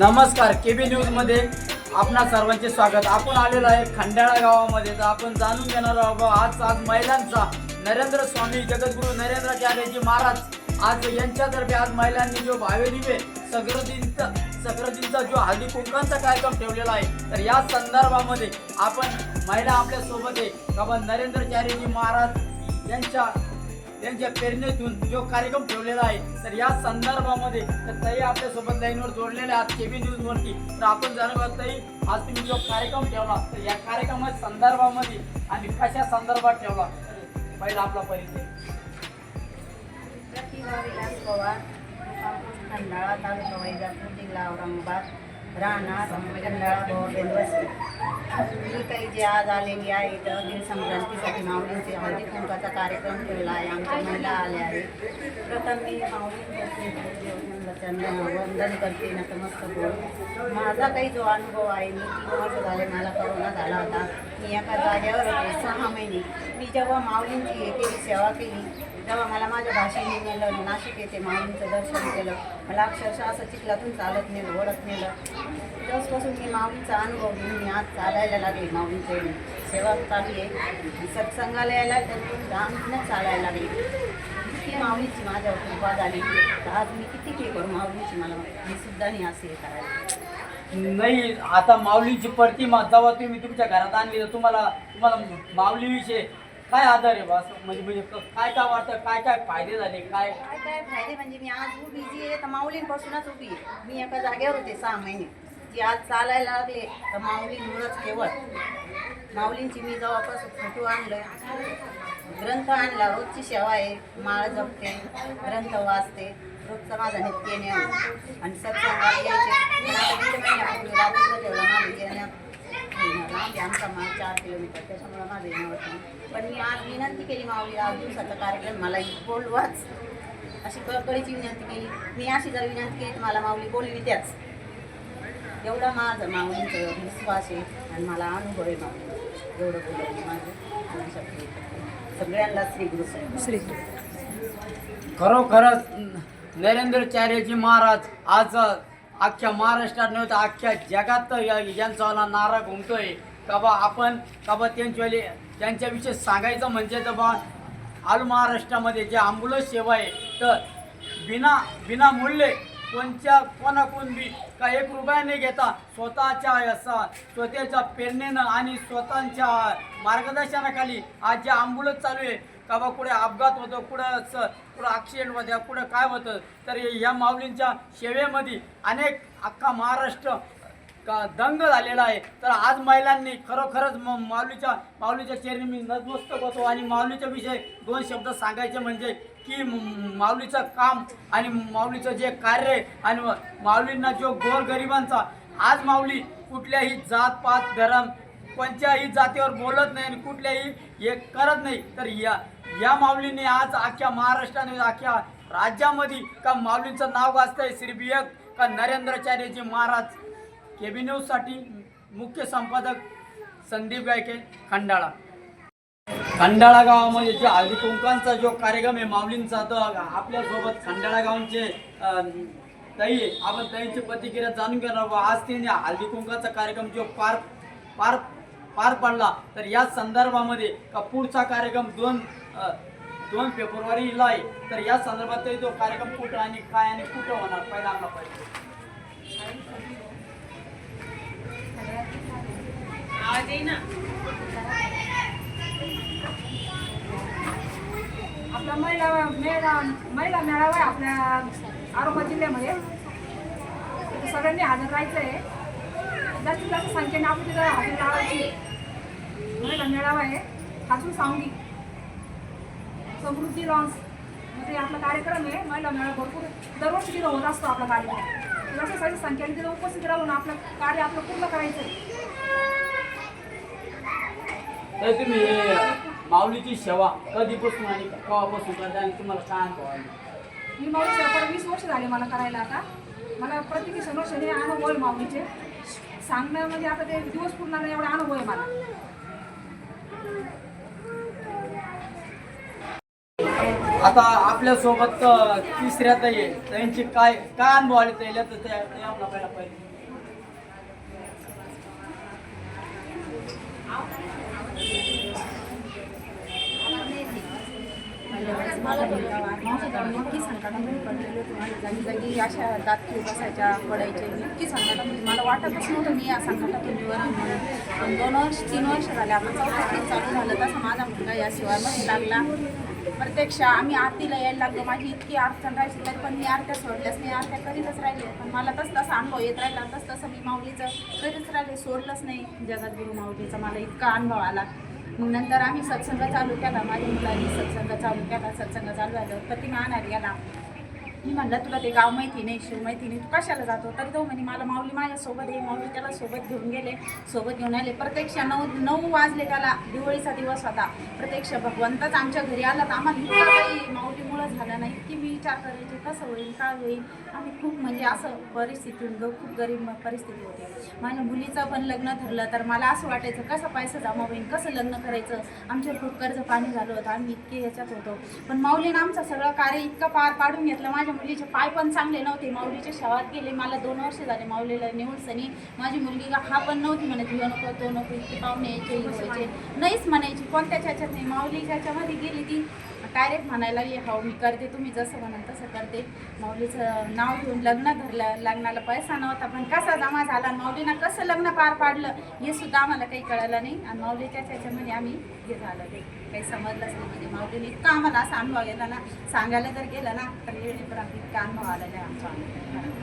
नमस्कार के बी न्यूजमध्ये आपणा सर्वांचे स्वागत. आपण आलेलो आहे खंडाळा गावामध्ये. तर आपण जाणून घेणार आहोत आज आज महिलांचा नरेंद्र स्वामी जगद्गुरू नरेंद्राचार्यजी महाराज आज यांच्यातर्फे आज महिलांनी जो भावे दिवे सगरदींचा जो हळदी कुंकांचा कार्यक्रम ठेवलेला आहे. तर या संदर्भामध्ये आपण महिला आपल्यासोबत आहे. का बा नरेंद्रचार्यजी महाराज यांच्या त्यांच्या प्रेरणेतून जो कार्यक्रम ठेवलेला आहे तर या संदर्भामध्ये तर ताई आपल्यासोबत लाईनवर जोडलेल्या आहात केबी न्यूज वरती. तर आपण जाणून घेऊ, ताई आज तुम्ही जो कार्यक्रम ठेवला तर या कार्यक्रमाच्या संदर्भामध्ये आणि कशा संदर्भात ठेवला? पहिला आपला परिचय. प्रतिभा विलास पवार खंडाळा तालुका वैजापूर जिल्हा औरंगाबाद. राहणार मी काही जे आज आलेली आहे तर संक्रांतीसाठी माऊलींचे हळदी कुंकाचा कार्यक्रम ठेवला आहे आमच्या महिला आल्या आहेत. प्रथम मी माऊली वंदन करते नतमस्तक माझा काही जो अनुभव आहे मी तीन वर्ष झाले मला करोना झाला होता. मी एका जागेवर होते सहा महिने. मी जेव्हा माऊलींची एकेरी सेवा केली तेव्हा मला माझ्या भाषेने नेलं नाशिक येथे माऊलींचं दर्शन केलं. मला अक्षरशः असं चिखलातून चालत नेलं ओढत नेलं. तेव्हापासून मी माऊलीचा अनुभव घेऊन मी आज चालायला लागले माऊलीचे. सेवा चालली आहे. सत्संगाला यायला त्यातून लहानपणच चालायला लागले. इतकी माऊलीची माझ्यावर कृपा झाली तर आज मी किती हे करू माऊलीची मला? मी सुद्धा नाही असे हे करायला. नाही आता माऊलीची प्रतिमा जेव्हा तुम्ही तुमच्या घरात आणली तर तुम्हाला तुम्हाला माऊलीविषयी काय आधार आहे बा असं? म्हणजे म्हणजे काय काय वाटतं? काय काय फायदे झाले? काय? काय काय फायदे? म्हणजे मी आज खूप बिझी आहे तर माऊलींपासूनच उभी आहे. मी एका जागेवर होते सहा महिने. ती आज चालायला लागले तर माऊलींमुळंच केवळ माऊलींची मी जेव्हापासून फोटो आणलं ग्रंथ आणला रोजची सेवा आहे. माळ जपते ग्रंथ वाचते. रोजचा माझा नित्य नियम आणि सत्संगाला यायचे. पण आता दीड महिन्यापूर्वी रात्रीचा लांब आमचा माल चार किलोमीटर त्याच्यामुळे माझं येणं होत पण मी आज विनंती केली माऊली आज दिवसाचा कार्यक्रम मला बोलवाच. अशी कळकळीची विनंती केली. मी अशी जर विनंती केली मला माऊली बोलवी त्याच. एवढा माझं माऊलींचं विश्वास आहे आणि मला अनुभव आहे माऊली. एवढं बोलवलं माझं. सगळ्यांना श्री गुरु श्री खरोखरच नरेंद्रचार्यजी महाराज आज अख्ख्या महाराष्ट्रात नव्हे तर अख्ख्या जगात या- यांचा नारा घुमतोय. का बा आपण का बा त्यांच्यावाले त्यांच्याविषयी सांगायचं म्हणजे तर बा आल महाराष्ट्रामध्ये जे ॲम्ब्युलन्स सेवा आहे तर बिना बिना कोणच्या कोणत्या कोणाकडून बी का एक रुपया घेता स्वतःच्या असा स्वतःच्या प्रेरणेनं आणि स्वतःच्या मार्गदर्शनाखाली आज जे ॲम्ब्युलन्स चालू आहे का बा कुठे अपघात होतो कुठं कुठं ॲक्सिडेंट होत्या कुठं काय होतं तर या माऊलींच्या सेवेमध्ये अनेक अख्खा महाराष्ट्र का दंग झालेला आहे? तर आज महिलांनी खरोखरच म माऊलीच्या माऊलीच्या चेहरी मी नतमस्तक होतो आणि माऊलीच्या विषयी दोन शब्द सांगायचे म्हणजे की माऊलीचं काम आणि माऊलीचं जे कार्य आहे आणि माऊलींना जो गोरगरिबांचा आज माऊली कुठल्याही जात पात धर्म कोणत्याही जातीवर बोलत नाही आणि कुठल्याही हे करत नाही. तर या या माऊलीने आज अख्ख्या महाराष्ट्राने अख्ख्या राज्यामध्ये का माऊलींचं नाव गाजतंय? श्री बियक का नरेंद्राचार्यजी महाराज केबी न्यूजसाठी मुख्य संपादक संदीप गायके खंडाळा. खंडाळा गावामध्ये जे हळदी कुंकांचा जो कार्यक्रम आहे माऊलींचा तो आपल्यासोबत खंडाळा गावांचे ताई आपण ताईंची प्रतिक्रिया जाणून घेणार व आज तिने हळदी कुंकाचा कार्यक्रम जो पार पार पार पडला तर या संदर्भामध्ये का पुढचा कार्यक्रम दोन दोन फेब्रुवारीला आहे तर या संदर्भात तो कार्यक्रम कुठं आणि काय आणि कुठं होणार? पहिला आपला पाहिजे आपला महिला मेळा महिला मेळावा आहे आपल्या आरोपा जिल्ह्यामध्ये. सगळ्यांनी हजर राहायचं आहे जास्तीत जास्त संख्येने आपण तिथं हजर राहायची. महिला मेळावा आहे. हातून सांगी. समृद्धी लॉन्स म्हणजे आपला कार्यक्रम आहे. महिला मेळावा भरपूर दरवर्षी तिथं होत असतो आपला कार्यक्रम. जास्त सगळी संख्येने तिथं उपस्थित राहून आपलं कार्य आपलं पूर्ण करायचं आहे तर तुम्ही माऊलीची सेवा कधीपासून आणि केव्हापासून करता आणि तुम्हाला काय अनुभव आहे? मी माऊलीचे आता वीस वर्ष झाले मला करायला आता. मला प्रत्येकी समोर अनुभव आहे माऊलीचे. सांगण्यामध्ये आता ते दिवस पूर्ण नाही एवढा अनुभव आहे मला. आता आपल्यासोबत अं, तिसऱ्या ताई आहे. त्यांची काय काय अनुभव आले त्याला? तर त्या आपला पहिला पाहिजे इतकी संकटामध्ये पडलेली जागी जागी अशा बसायच्या पडायचे इतकी संकटामध्ये मला वाटतच नव्हतं मी या संकटातून निवारण म्हणून पण दोन वर्ष तीन वर्ष झाले आता चौथा खेळ चालू झालं तसं माझा मुलगा या शिवायमध्ये लागला प्रत्यक्ष आम्ही आरतीला यायला लागलो माझी इतकी अडचण राहायची तरी पण मी आरत्या सोडल्याच नाही आरत्या करीतच राहिले पण मला तस तसा अनुभव येत राहिला तस तसं मी माऊलीचं करीतच राहिले सोडलंच नाही जगद्गुरू माऊलीचा मला इतका अनुभव आला. मग नंतर आम्ही सत्संग चालू केला. माझ्या मुलांनी सत्संग चालू केला. सत्संग चालू झालं प्रतिमा आणायला याला मी म्हणलं तुला ते गाव माहिती नाही शिव माहिती नाही तू कशाला जातो? तर तो म्हणे मला माऊली माझ्यासोबत आहे माऊली त्याला सोबत घेऊन गेले सोबत घेऊन आले. प्रत्यक्ष नऊ नऊ वाजले त्याला दिवाळीचा दिवस होता. प्रत्यक्ष भगवंतच आमच्या घरी आला तर आम्हाला इतका काही माऊलीमुळं झालं नाही. की मी विचार करायचे कसं होईल काय होईल? आम्ही खूप म्हणजे असं परिस्थितीतून खूप गरीब परिस्थिती होती. माझ्या मुलीचं पण लग्न ठरलं तर मला असं वाटायचं कसं पैसा जमा होईल कसं लग्न करायचं? आमच्यावर खूप कर्ज पाणी झालं होतं आम्ही इतके याच्यात होतो. पण माऊलीनं आमचं सगळं कार्य इतकं पार पाडून घेतलं माझ्या मुलीचे पाय पण चांगले नव्हते. माऊलीच्या शवात गेले. मला दोन वर्ष झाले माऊलीला नेऊन सनी. माझी मुलगी हा पण नव्हती म्हणत ह्यो नको तो नको इतके पाहुणे यायचे नाहीच म्हणायची. कोणत्याच्या ह्याच्यात नाही. माऊलीच्या ह्याच्यामध्ये गेली ती डायरेक्ट म्हणायला ये हो मी करते तुम्ही जसं म्हणाल तसं करते. माऊलीचं नाव घेऊन लग्न धरलं लग्नाला पैसा नव्हता पण कसा जमा झाला माऊलीनं कसं लग्न पार पाडलं हे सुद्धा आम्हाला काही कळलं नाही. आणि माऊलीच्याच ह्याच्यामध्ये आम्ही हे झालं. ते काही समजलंच नाही. म्हणजे माऊलीने इतका आम्हाला असा अनुभव गेला ना सांगायला जर गेलं ना तर येणे पण इतका अनुभव आलेला आहे आमचा.